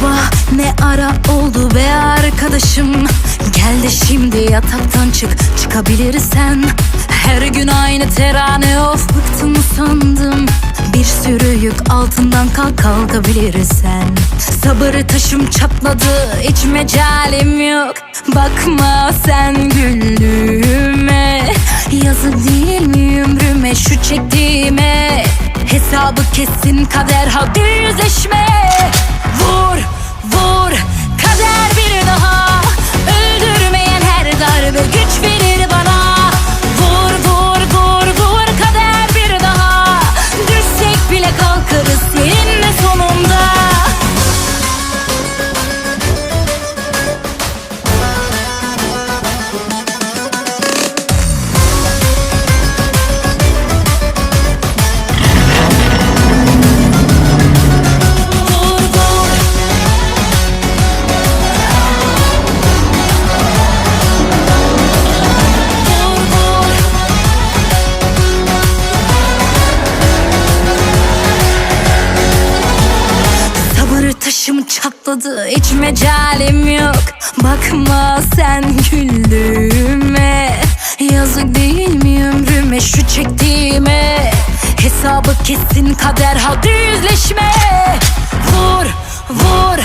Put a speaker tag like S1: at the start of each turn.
S1: Sabah ne ara oldu be arkadaşım? Gel de şimdi yataktan çık çıkabilirsen. Her gün aynı terane of bıktım sandım Bir sürü yük altından kalk kalkabilirsen. Sabır taşım çatladı hiç mecalim yok. Bakma sen güldüğüme Yazık değil mi ömrüme şu çektiğime? Hesabı kesin kader hadi yüzleşme Taşım çatladı hiç mecalim yok. Bakma sen güldüğüme. Yazık değil mi ömrüme şu çektiğime? Hesabı kesin kader hadi yüzleşme. Vur vur